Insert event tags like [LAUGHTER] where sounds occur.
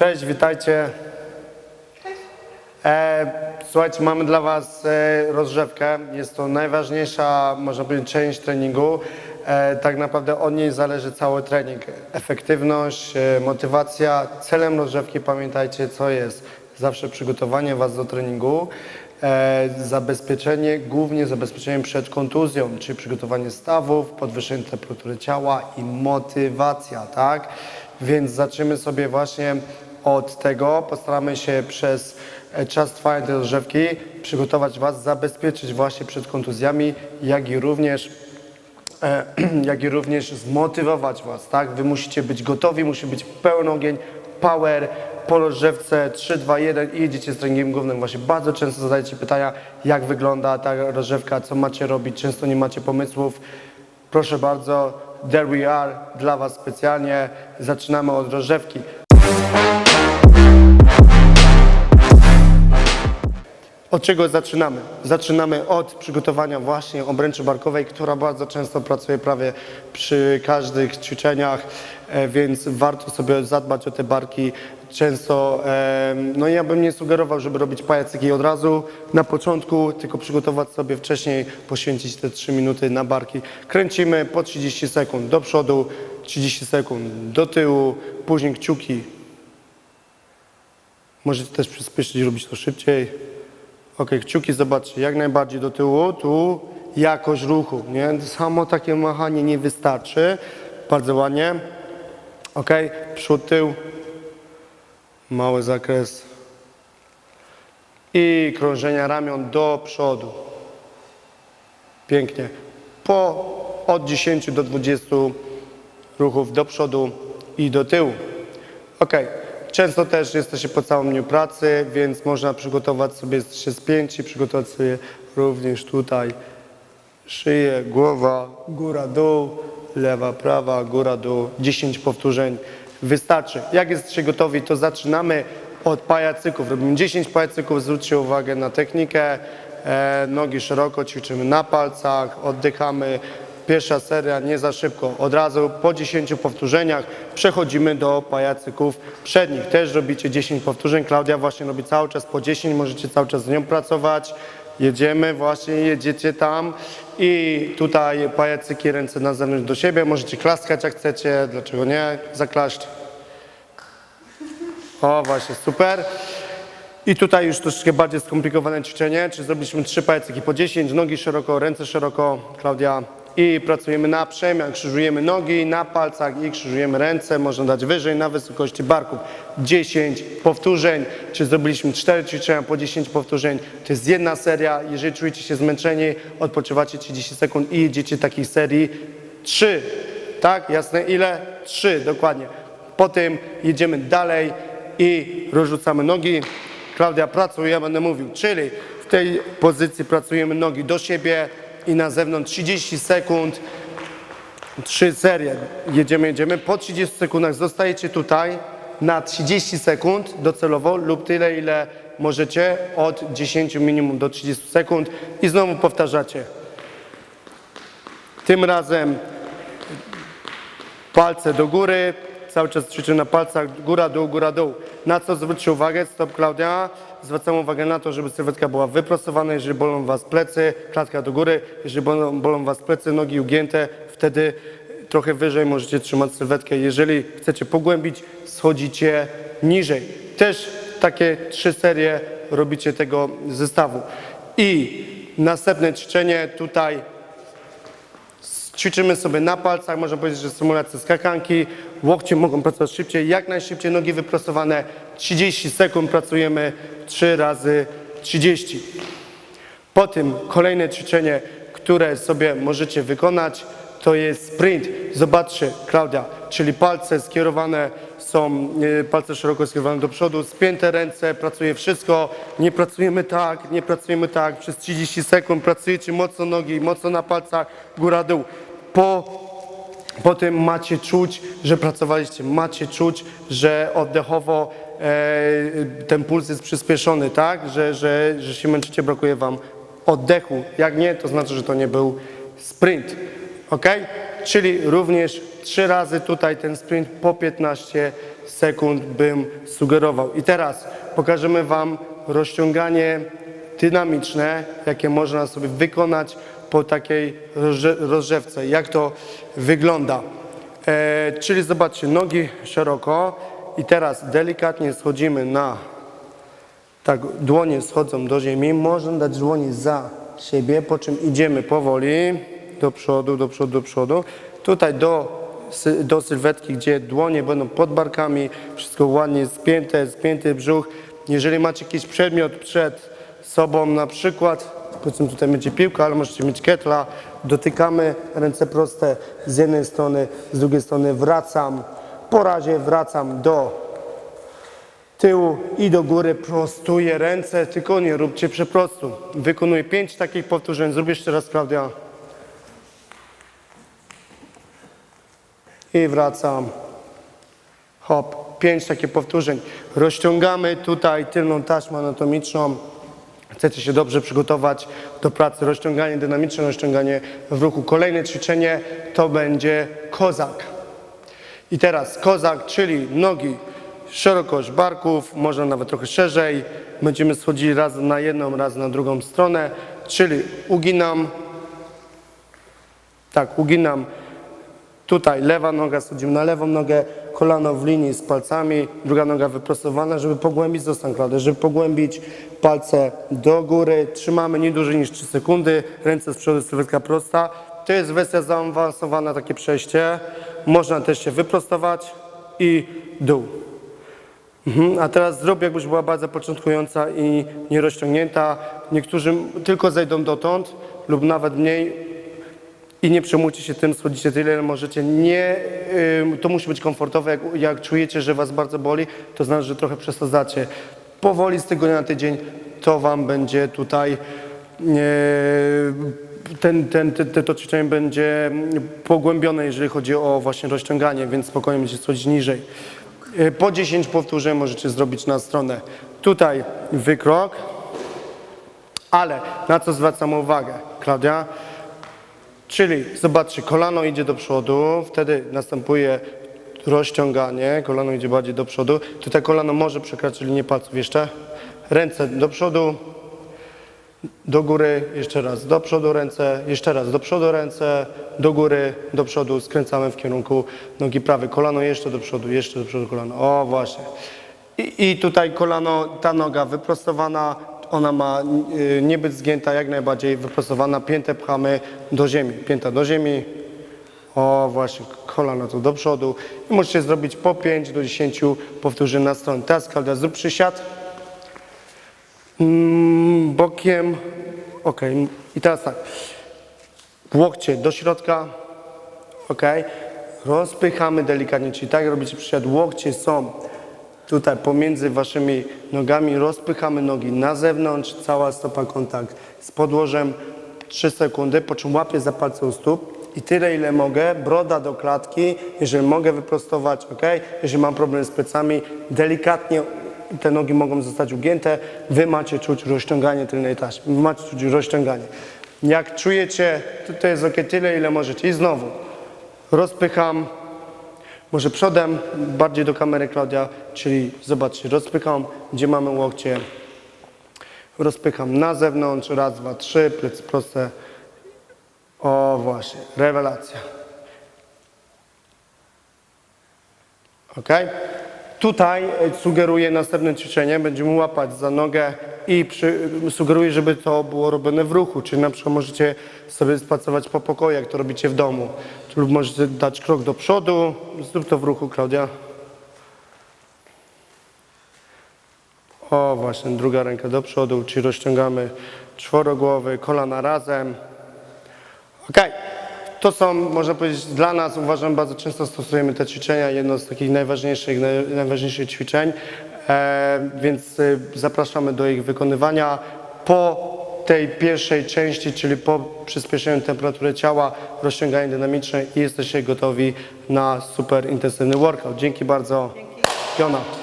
Cześć, witajcie. E, słuchajcie, mamy dla Was e. Jest to najważniejsza, można powiedzieć, część treningu. E, tak naprawdę od niej zależy cały trening. Efektywność, e, motywacja. Celem rozgrzewki pamiętajcie, co jest. Zawsze przygotowanie Was do treningu. E, zabezpieczenie, głównie zabezpieczenie przed kontuzją, czyli przygotowanie stawów, podwyższenie temperatury ciała i motywacja, tak? Więc zaczniemy sobie właśnie od tego. Postaramy się przez e, czas trwania tej rozgrzewki przygotować Was, zabezpieczyć właśnie przed kontuzjami, jak i również e, [CLEARS THROAT] jak i również zmotywować Was, tak? Wy musicie być gotowi, musi być pełny ogień, power, po rozgrzewce 3, 2, 1 i jedziecie z treningiem głównym. Właśnie bardzo często zadajecie pytania, jak wygląda ta rozgrzewka, co macie robić, często nie macie pomysłów. Proszę bardzo, there we are, dla Was specjalnie. Zaczynamy od rozgrzewki. Od czego zaczynamy? Zaczynamy od przygotowania właśnie obręczy barkowej, która bardzo często pracuje prawie przy każdych ćwiczeniach, e, więc warto sobie zadbać o te barki. Często, e, no ja bym nie sugerował, żeby robić pajacyki od razu na początku, tylko przygotować sobie wcześniej, poświęcić te 3 minuty na barki. Kręcimy po 30 sekund do przodu, 30 sekund do tyłu, później kciuki. Możecie też przyspieszyć robić to szybciej. Ok, kciuki zobaczcie, jak najbardziej do tyłu, tu jakość ruchu, nie? Samo takie machanie nie wystarczy. Bardzo ładnie. Ok, przód, tył. Mały zakres. I krążenia ramion do przodu. Pięknie. Po od 10 do 20 ruchów do przodu i do tyłu. Ok. Często też jesteście po całym dniu pracy, więc można przygotować sobie jeszcze spięć i przygotować sobie również tutaj szyję, głowa, góra, dół, lewa, prawa, góra, dół. 10 powtórzeń wystarczy. Jak jesteście gotowi, to zaczynamy od pajacyków. Robimy 10 pajacyków, zwróćcie uwagę na technikę. E, nogi szeroko, ćwiczymy na palcach, oddychamy. Pierwsza seria nie za szybko. Od razu po 10 powtórzeniach przechodzimy do pajacyków przednich. Też robicie 10 powtórzeń. Klaudia właśnie robi cały czas po 10, możecie cały czas z nią pracować. Jedziemy, właśnie jedziecie tam i tutaj pajacyki ręce na zewnątrz do siebie. Możecie klaskać jak chcecie, dlaczego nie? Zaklaść. O, właśnie, super. I tutaj już troszeczkę bardziej skomplikowane ćwiczenie, czyli zrobiliśmy trzy pajacyki po 10, nogi szeroko, ręce szeroko, Klaudia. I pracujemy na przemian, krzyżujemy nogi na palcach i krzyżujemy ręce, można dać wyżej na wysokości barków. 10 powtórzeń, czy zrobiliśmy 4 ćwiczenia po 10 powtórzeń, to jest jedna seria. Jeżeli czujecie się zmęczeni, odpoczywacie 30 sekund i jedziecie takiej serii 3. Tak, jasne? Ile? 3, dokładnie. Po tym jedziemy dalej i rozrzucamy nogi. Klaudia pracuje, ja będę mówił, czyli w tej pozycji pracujemy nogi do siebie i na zewnątrz 30 sekund, trzy serie. Jedziemy, jedziemy. Po 30 sekundach zostajecie tutaj na 30 sekund docelowo lub tyle, ile możecie, od 10 minimum do 30 sekund i znowu powtarzacie. Tym razem palce do góry, cały czas ćwiczymy na palcach, góra, dół, góra, dół. Na co zwróćcie uwagę, stop Klaudia, zwracamy uwagę na to, żeby sylwetka była wyprostowana, jeżeli bolą Was plecy, klatka do góry, jeżeli bolą, bolą Was plecy, nogi ugięte, wtedy trochę wyżej możecie trzymać sylwetkę. Jeżeli chcecie pogłębić, schodzicie niżej. Też takie trzy serie robicie tego zestawu. I następne ćwiczenie tutaj Ćwiczymy sobie na palcach, można powiedzieć, że symulacja skakanki. Łokcie mogą pracować szybciej, jak najszybciej, nogi wyprostowane. 30 sekund pracujemy 3 razy 30. Po tym kolejne ćwiczenie, które sobie możecie wykonać, to jest sprint. Zobaczcie, Klaudia, czyli palce skierowane są, e, palce szeroko skierowane do przodu, spięte ręce, pracuje wszystko. Nie pracujemy tak, nie pracujemy tak. Przez 30 sekund pracujecie mocno nogi, mocno na palcach, góra, dół. Po po tym macie czuć, że pracowaliście, macie czuć, że oddechowo e, ten puls jest przyspieszony, tak? Że, że, że się męczycie, brakuje wam oddechu. Jak nie, to znaczy, że to nie był sprint. Ok? Czyli również trzy razy tutaj ten sprint po 15 sekund bym sugerował. I teraz pokażemy Wam rozciąganie dynamiczne, jakie można sobie wykonać po takiej rozrze- rozrzewce. Jak to wygląda? E, czyli zobaczcie, nogi szeroko i teraz delikatnie schodzimy na tak, dłonie schodzą do ziemi. Można dać dłonie za siebie, po czym idziemy powoli do przodu, do przodu, do przodu. Tutaj do, do sylwetki, gdzie dłonie będą pod barkami, wszystko ładnie spięte, spięty brzuch. Jeżeli macie jakiś przedmiot przed sobą, na przykład, powiedzmy tutaj będzie piłka, ale możecie mieć ketla, dotykamy, ręce proste z jednej strony, z drugiej strony wracam. Po razie wracam do tyłu i do góry prostuję ręce, tylko nie róbcie przeprostu. Wykonuję pięć takich powtórzeń. Zrób jeszcze raz, Klaudia. I wracam. Hop, pięć takich powtórzeń. Rozciągamy tutaj tylną taśmę anatomiczną. Chcecie się dobrze przygotować do pracy. Rozciąganie dynamiczne, rozciąganie w ruchu. Kolejne ćwiczenie to będzie kozak. I teraz kozak, czyli nogi, szerokość barków, można nawet trochę szerzej. Będziemy schodzili raz na jedną, raz na drugą stronę, czyli uginam, tak, uginam tutaj lewa noga, schodzimy na lewą nogę, kolano w linii z palcami, druga noga wyprostowana, żeby pogłębić zostań kladę, żeby pogłębić palce do góry. Trzymamy nie dłużej niż 3 sekundy, ręce z przodu, sylwetka prosta. To jest wersja zaawansowana, takie przejście. Można też się wyprostować i dół. Mhm, a teraz zrób, jakbyś była bardzo początkująca i nierozciągnięta. Niektórzy tylko zejdą dotąd lub nawet mniej i nie przejmujcie się tym, schodzicie tyle, ile możecie. Nie, ym, to musi być komfortowe. Jak, jak czujecie, że was bardzo boli, to znaczy, że trochę przesadzacie. Powoli z tygodnia na tydzień to wam będzie tutaj e, ten, ten, ten, to ćwiczenie będzie pogłębione, jeżeli chodzi o właśnie rozciąganie, więc spokojnie będziecie schodzić niżej. E, Po 10 powtórzeń możecie zrobić na stronę. Tutaj wykrok, ale na co zwracam uwagę, Klaudia? Czyli zobaczcie, kolano idzie do przodu, wtedy następuje rozciąganie, kolano idzie bardziej do przodu. Tutaj kolano może przekraczać linię palców jeszcze. Ręce do przodu, do góry, jeszcze raz do przodu ręce, jeszcze raz do przodu ręce, do góry, do przodu, skręcamy w kierunku nogi prawej. Kolano jeszcze do przodu, jeszcze do przodu kolano. O właśnie. I, i tutaj kolano, ta noga wyprostowana, ona ma y, nie być zgięta, jak najbardziej wyprostowana. Piętę pchamy do ziemi, pięta do ziemi. O właśnie, kolano tu do przodu. I możecie zrobić po 5 do 10 powtórzeń na stronę. Teraz Klaudia, zrób przysiad. Mm, bokiem. Ok. I teraz tak. Łokcie do środka. Ok. Rozpychamy delikatnie, czyli tak robicie przysiad. Łokcie są tutaj pomiędzy waszymi nogami. Rozpychamy nogi na zewnątrz. Cała stopa kontakt z podłożem. 3 sekundy, po czym łapię za palce u stóp. I tyle, ile mogę, broda do klatki, jeżeli mogę wyprostować, ok. Jeżeli mam problem z plecami, delikatnie te nogi mogą zostać ugięte, wy macie czuć rozciąganie tylnej taśmy, wy macie czuć rozciąganie. Jak czujecie, to, to jest ok, tyle ile możecie. I znowu, rozpycham, może przodem, bardziej do kamery Klaudia, czyli zobaczcie, rozpycham, gdzie mamy łokcie, rozpycham na zewnątrz, raz, dwa, trzy, plecy proste. O właśnie, rewelacja. Ok? Tutaj e, sugeruję następne ćwiczenie. Będziemy łapać za nogę i przy, sugeruję, żeby to było robione w ruchu. Czyli na przykład możecie sobie spacerować po pokoju, jak to robicie w domu. Lub możecie dać krok do przodu. Zrób to w ruchu, Klaudia. O, właśnie, druga ręka do przodu, czyli rozciągamy czworogłowy, kolana razem. Okej, to są, można powiedzieć, dla nas, uważam, bardzo często stosujemy te ćwiczenia, jedno z takich najważniejszych, naj, najważniejszych ćwiczeń, e, więc e, zapraszamy do ich wykonywania. Po tej pierwszej części, czyli po przyspieszeniu temperatury ciała, rozciąganie dynamiczne i jesteście gotowi na super intensywny workout. Dzięki bardzo. Piona.